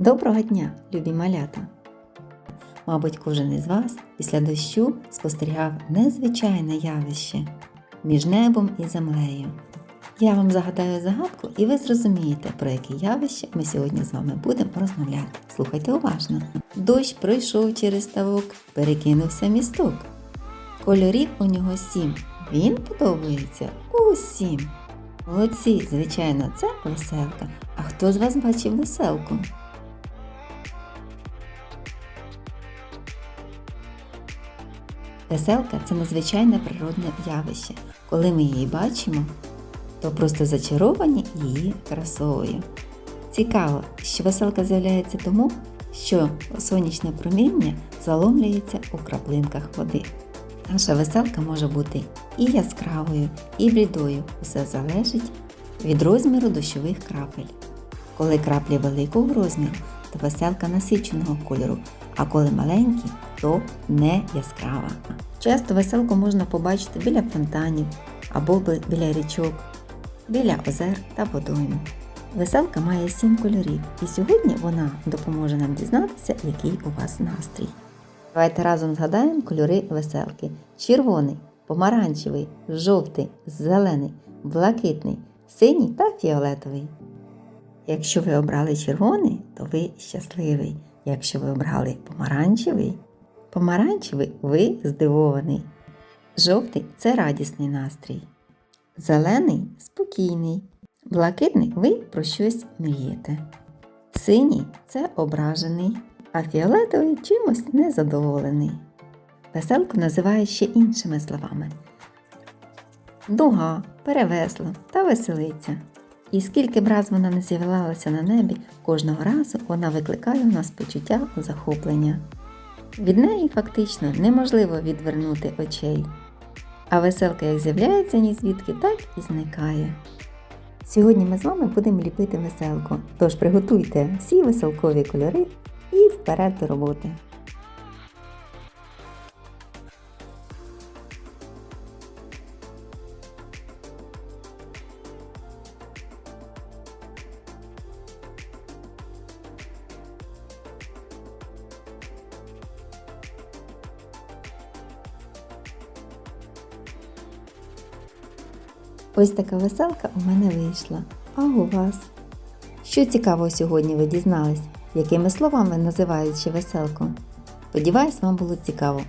Доброго дня, любі малята! Мабуть, кожен із вас після дощу спостерігав незвичайне явище між небом і землею. Я вам загадаю загадку, і ви зрозумієте, про яке явище ми сьогодні з вами будемо розмовляти. Слухайте уважно. Дощ пройшов через ставок, перекинувся місток. Кольорів у нього сім. Він подобається усім. Молодці, звичайно, це веселка. А хто з вас бачив веселку? Веселка це надзвичайне природне явище. Коли ми її бачимо, то просто зачаровані її красою. Цікаво, що веселка з'являється тому, що сонячне проміння заломлюється у краплинках води. Наша веселка може бути і яскравою, і блідою. Усе залежить від розміру дощових крапель. Коли краплі великого розміру, то веселка насиченого кольору, а коли маленькі, то не яскрава. Часто веселку можна побачити біля фонтанів або біля річок, біля озер та водойм. Веселка має сім кольорів, і сьогодні вона допоможе нам дізнатися, який у вас настрій. Давайте разом згадаємо кольори веселки: червоний, помаранчевий, жовтий, зелений, блакитний, синій та фіолетовий. Якщо ви обрали червоний, то ви щасливий. Якщо ви обрали помаранчевий, помаранчевий ви здивований. Жовтий це радісний настрій. Зелений спокійний. Блакитний ви про щось мрієте. Синій це ображений, а фіолетовий чимось незадоволений. Веселку називають ще іншими словами: дуга, перевесло та веселиця. І скільки б раз вона не з'являлася на небі, кожного разу вона викликає у нас почуття захоплення. Від неї фактично неможливо відвернути очей. А веселка як з'являється ні звідки, так і зникає. Сьогодні ми з вами будемо ліпити веселку, тож приготуйте всі веселкові кольори і вперед до роботи. Ось така веселка у мене вийшла. А у вас? Що цікавого сьогодні ви дізнались? Якими словами називають ще веселку? Сподіваюсь, вам було цікаво.